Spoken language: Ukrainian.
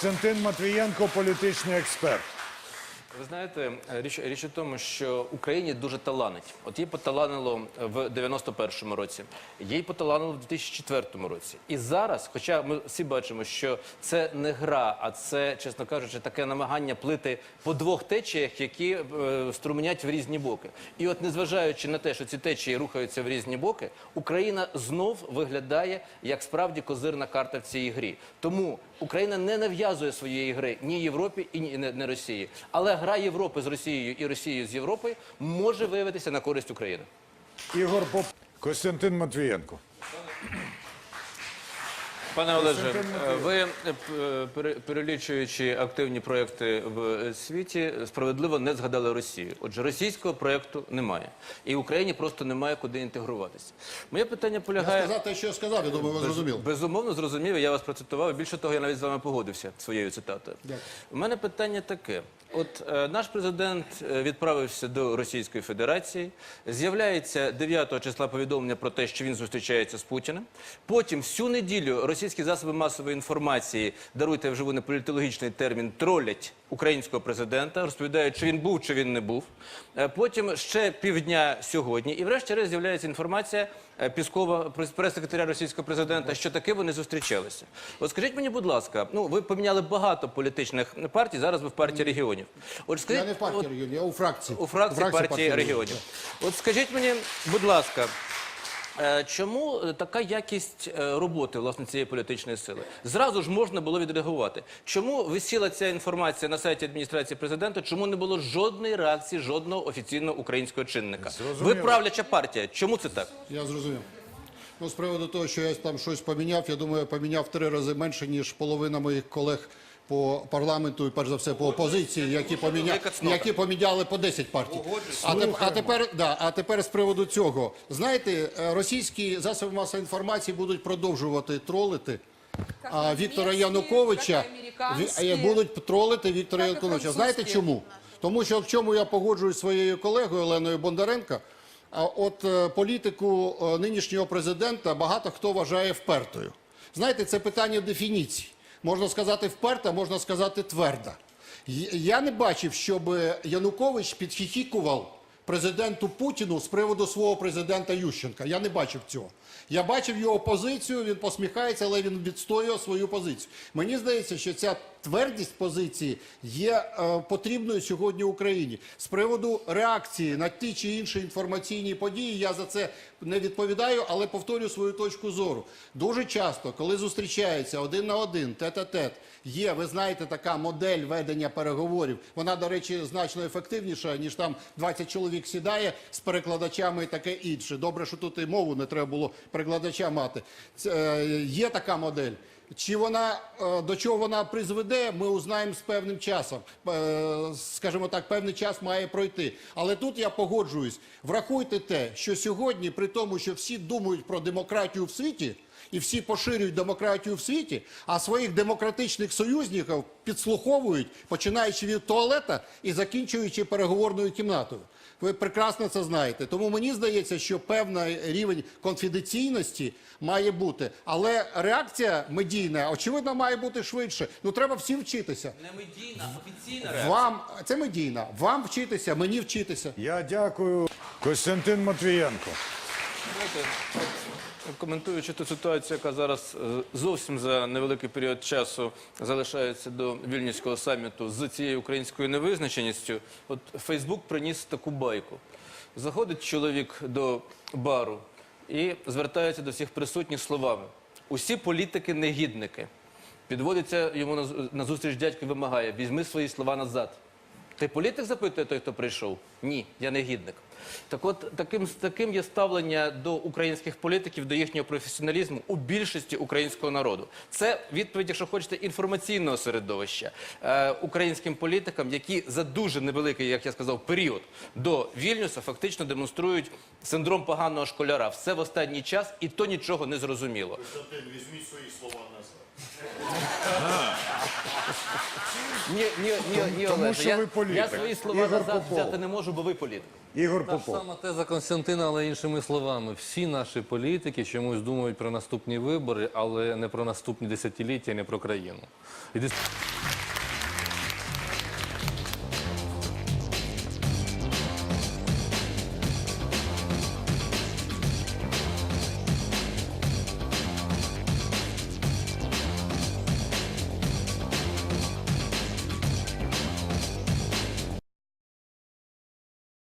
Костянтин Матвієнко, політичний експерт. Ви знаєте, річ, річ у тому, що Україні дуже таланить. От їй поталанило в 91-му році, їй поталанило в 2004 році. І зараз, хоча ми всі бачимо, що це не гра, а це, чесно кажучи, таке намагання плити по двох течіях, які е, струменять в різні боки. І от, незважаючи на те, що ці течії рухаються в різні боки, Україна знов виглядає як справді козирна карта в цій грі. Тому Україна не нав'язує своєї гри ні Європі і ні не, не Росії. Але гра Європи з Росією і Росією з Європою може виявитися на користь України. Ігор Поп... Костянтин Матвієнко. Пане Олеже, е, ви е, е, пере- перелічуючи активні проекти в світі, справедливо не згадали Росію. Отже, російського проекту немає, і Україні просто немає куди інтегруватися. Моє питання полягає. Сказати, що я сказав, я думаю, ви зрозуміли. Безумовно, зрозумів, я вас процитував. Більше того, я навіть з вами погодився своєю цитатою. У мене питання таке: от е, наш президент е, відправився до Російської Федерації. З'являється 9 числа повідомлення про те, що він зустрічається з Путіним. Потім всю неділю російські засоби масової інформації даруйте вживу на політологічний термін тролять українського президента, розповідають, чи він був, чи він не був. Е, Потім ще півдня сьогодні, і врешті-решт з'являється інформація е, Піскова, прес- прес-секретаря російського президента, що таки вони зустрічалися. От скажіть мені, будь ласка, ну ви поміняли багато політичних партій. Зараз ви в партії регіонів. От скажіть, Я не в партії регіонів, я у фракції. у фракції партії регіонів. От скажіть мені, будь ласка. Е, Чому е, така якість е, роботи власне цієї політичної сили? Зразу ж можна було відреагувати. Чому висіла ця інформація на сайті адміністрації президента? Чому не було жодної реакції жодного офіційного українського чинника? Ви правляча партія. Чому це так? Я зрозумів. Ну, з приводу того, що я там щось поміняв, я думаю, я поміняв три рази менше, ніж половина моїх колег по парламенту і перш за все по опозиції, які поміняли, які поміняли по 10 партій. А, теп, а тепер да, а тепер з приводу цього. Знаєте, е, російські засоби масової інформації будуть продовжувати тролити. А Віктора Януковича е, будуть тролити Віктора Януковича. Знаєте чому? Тому що в чому я погоджуюсь своєю колегою Оленою Бондаренко, а от е, політику нинішнього президента багато хто вважає впертою. Знаєте, це питання дефініції. Можна сказати вперта, можна сказати тверда. Я не бачив, щоб Янукович підхихікував президенту Путіну з приводу свого президента Ющенка. Я не бачив цього. Я бачив його позицію, він посміхається, але він відстоює свою позицію. Мені здається, що ця твердість позиції є е, потрібною сьогодні Україні. З приводу реакції на ті чи інші інформаційні події, я за це не відповідаю, але повторю свою точку зору. Дуже часто, коли зустрічаються один на один, тет-а-тет, є, ви знаєте, така модель ведення переговорів. Вона, до речі, значно ефективніша, ніж там 20 чоловік сідає з перекладачами і таке інше. Добре, що тут і мову не треба було перекладача мати. Це, е, є така модель. Чи вона е, до чого вона призведе, ми узнаємо з певним часом. Е, Скажімо так, певний час має пройти. Але тут я погоджуюсь. Врахуйте те, що сьогодні, при тому, що всі думають про демократію в світі. І всі поширюють демократію в світі, а своїх демократичних союзників підслуховують, починаючи від туалета і закінчуючи переговорною кімнатою. Ви прекрасно це знаєте. Тому мені здається, що певний рівень конфіденційності має бути. Але реакція медійна, очевидно, має бути швидше. Ну треба всім вчитися. Не медійна, офіційна Вам це медійна, вам вчитися, мені вчитися. Я дякую. Костянтин Матвієнко. Коментуючи ту ситуацію, яка зараз е, зовсім за невеликий період часу залишається до вільнюського саміту з цією українською невизначеністю, от Фейсбук приніс таку байку. Заходить чоловік до бару і звертається до всіх присутніх словами: усі політики негідники. Підводиться йому на, зустріч дядько вимагає: візьми свої слова назад. Ти політик запитує той, хто прийшов? Ні, я негідник. Так от таким, таким є ставлення до українських політиків, до їхнього професіоналізму у більшості українського народу. Це відповідь, якщо хочете, інформаційного середовища е, українським політикам, які за дуже невеликий, як я сказав, період до Вільнюса фактично демонструють синдром поганого школяра. Все в останній час, і то нічого не зрозуміло. Візьміть свої слова назад. Ні, ні, ні, ні, тому Олеже, я, я свої слова назад взяти не можу, бо ви політик. Ігор Та ж Попов. сама теза Константина, але іншими словами. Всі наші політики чомусь думають про наступні вибори, але не про наступні десятиліття, не про країну. І